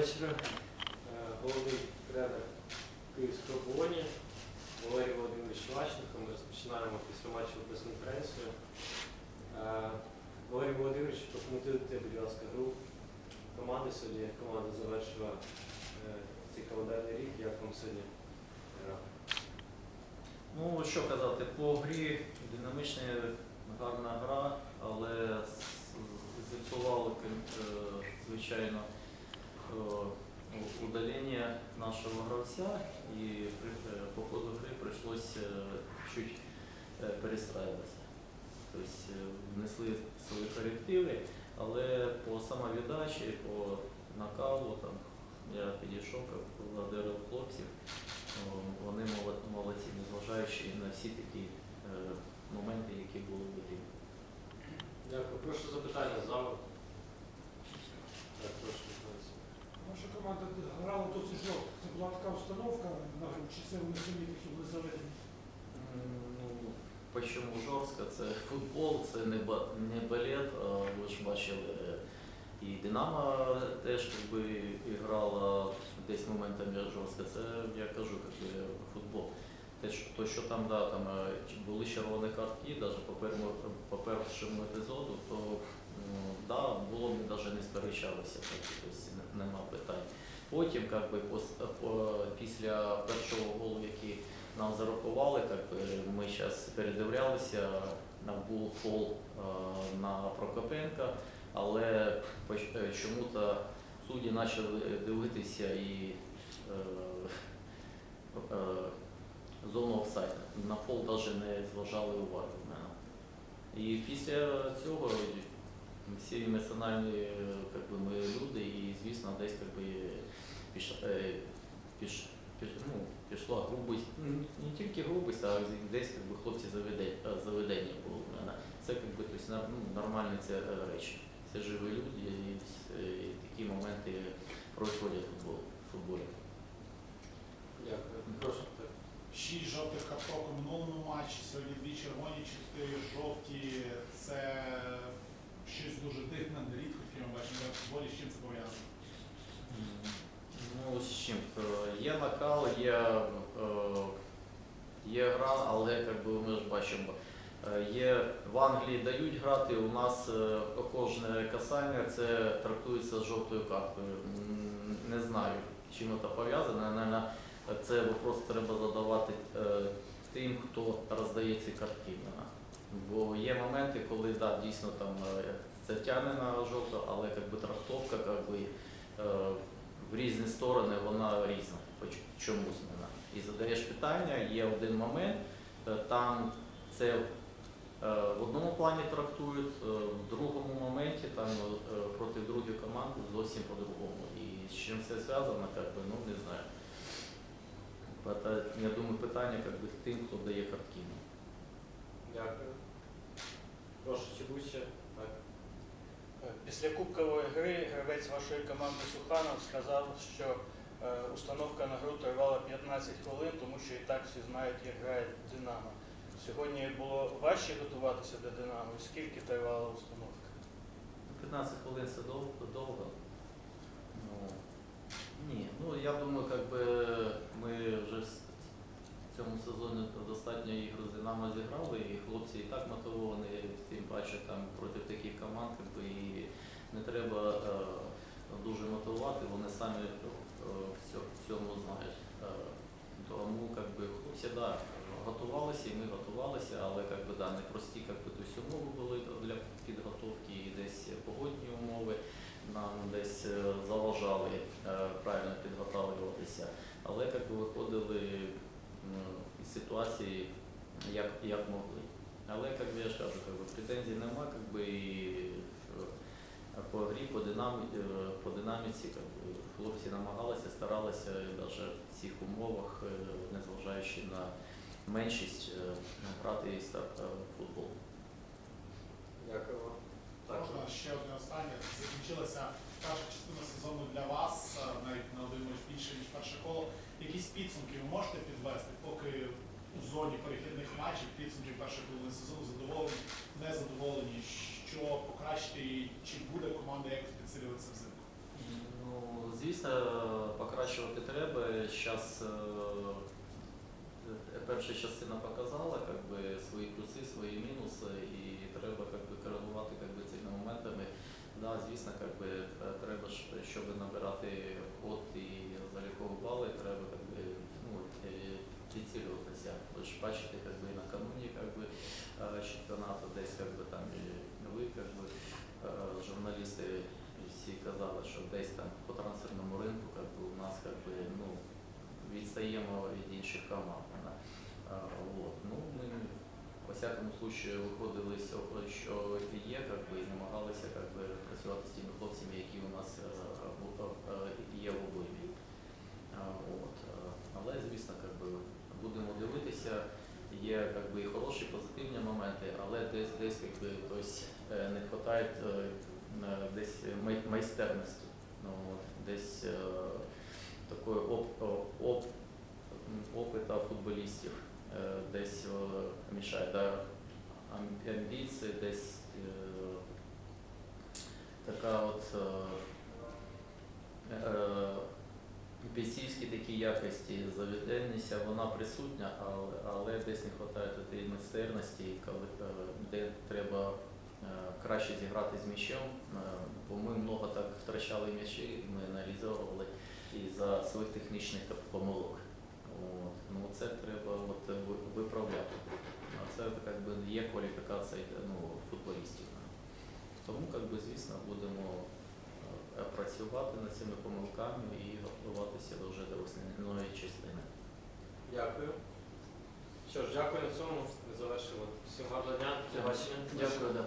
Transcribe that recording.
вечора. Е, Головний тренер Київського оболоні Валерій Володимирович Лащенко. Ми розпочинаємо після матчу прес-конференцію. Е, Валерій Володимирович, прокоментуйте, будь ласка, гру команди сьогодні. Як команда завершила е, цей календарний рік. Як вам сьогодні? Ну, що казати, по грі динамічна, гарна гра, але з- зіпсувало, кон- е, звичайно, е, удалення нашого гравця при- е, по ходу гри прийшлося чуть е, перестраюватися. Тобто е, внесли свої корективи, але по самовіддачі, по накалу, там, я підійшов, поблагодарив хлопців. Вони молод- молодці, незважаючи на всі такі е, моменти, які були в грі. Дякую. Прошу запитання залу. Так, прошу. Олексій. Ваша команда грала досить жорстко. Це була така установка на гру, чи це такі були заведені? Ну, почому жорстко? Це футбол, це не, ба- не балет. а Ви ж бачили, е, і Динамо теж якби, грала десь моментами жорстко. Це я кажу, якби, футбол. Те, що, то, що там, да, там е, були червоні картки, навіть по, першому, по першому епізоду, то ну, да, було навіть не сперечалося, тобто не- нема питань. Потім, як би, після першого голу, який нам зарахували, би, ми зараз передивлялися, на був фол на Прокопенка, але е, чому-то судді почали дивитися і е, е, зону офсайду. На фол навіть не зважали уваги. І після цього всі емоціональні е, как би, ми люди, і звісно, десь как би, піш, е, піш, піш, ну, пішла грубість, ну, не тільки грубість, а десь как би, хлопці заведення, заведення було в мене. Це как би, тобто, ну, нормальні це е, речі. Це живі люди, і, е, і такі моменти происходять в футбол- в футболі. Дякую. Прошу. Шість жовтих карток у минулому матчі, сьогодні дві червоні, чотири жовті. Це щось дуже дивне, рідко таке ми бачимо в футболі. З чим це пов'язано? Ну, з чим? Е, Є накал, є, е, є гра, але як би, ми ж бачимо, е, є в Англії дають грати, у нас кожне касання це трактується з жовтою карткою. Не знаю, чим це пов'язано. Наверно, це просто треба задавати тим, хто роздає ці картки. Бо є моменти, коли да, дійсно там е, це тягне на жовто, але як би, трактовка як би, е, в різні сторони вона різна, чомусь вона. І задаєш питання, є один момент, е, там це в одному плані трактують, в другому моменті там проти другої команди зовсім по-другому. І з чим це зв'язано, би, ну не знаю. Я думаю, питання би, тим, хто дає картки. Дякую. Прошу, чи будь ще? Так. Після кубкової гри гравець вашої команди Суханов сказав, що е, установка на гру тривала 15 хвилин, тому що і так всі знають, як грає Динамо. Сьогодні було важче готуватися до Динамо. І Скільки тривала установка? 15 хвилин це довго. довго. Ну, ні, ну я думаю, как би ми вже цьому сезоні достатньо ігор з Динамо зіграли, і хлопці і так мотивовані, тим паче там проти таких команд, і не треба е, дуже мотивувати, вони самі е, в цьо- цьому знають. Е, тому би, хлопці да, готувалися, і ми готувалися, але би, да, непрості тобто, умови були для підготовки, і десь погодні умови нам десь заважали правильно підготовлюватися. Але би, виходили із ситуації як, як могли. Але як я ж кажу, претензій нема, як би, і е, по грі, по, динамі, е, по динаміці як би, хлопці намагалися, старалися навіть в цих умовах, е, незважаючи на меншість, грати і стар- е, футбол. Дякую. Так. Можна ще одне останнє. Закінчилася перша частина сезону для вас, навіть на один матч більше, ніж перше коло. Якісь підсумки ви можете підвести, у зоні перехідних матчів, підсумки першої половини сезону задоволені, незадоволені, що покращити і чи буде команда якось підсилюватися взимку? Ну, звісно, покращувати треба. Зараз перша частина показала как би, свої плюси, свої мінуси, і треба как би, коригувати как би, цими моментами. Да, звісно, как би, е, треба, щоб набирати ход і залікові бали, треба как би, ну, е, прицілюватися. Ви ж бачите, как би, накануні как би, е, чемпіонату десь как би, там, і ви, как би, е, журналісти всі казали, що десь там по трансферному ринку как би, у нас как би, ну, відстаємо від інших команд. да. Вот. Ну, ми по всякому случаю виходили з цього, що є, как би, і намагалися как би, працювати з тими хлопцями, які у нас е, в- е, є в обоймі. А, От. е, Але, звісно, как би, будемо дивитися. Є как би, і хороші, позитивні моменти, але десь десь как би, тобто, е, не вистачає е, десь майстерності. Ну, десь е, такої оп, оп, опита футболістів е, десь е, мішає. Да? Амбіції, десь е, така от е, е, бійцівські такі якості, заведеність, вона присутня, але, але десь не вистачає тієї майстерності, коли, е, де треба е, краще зіграти з м'ячем, е, бо ми много так втрачали м'ячі, ми аналізували із-за своїх технічних помилок. От. Ну, це треба от, виправляти. Це як би, є кваліфікація ну, футболістів. Тому, як би, звісно, будемо працювати над цими помилками і відноситися до вже частини. Дякую. Що ж, дякую на цьому. Ми завершимо. Всім гарного дня. Дякую. Дякую.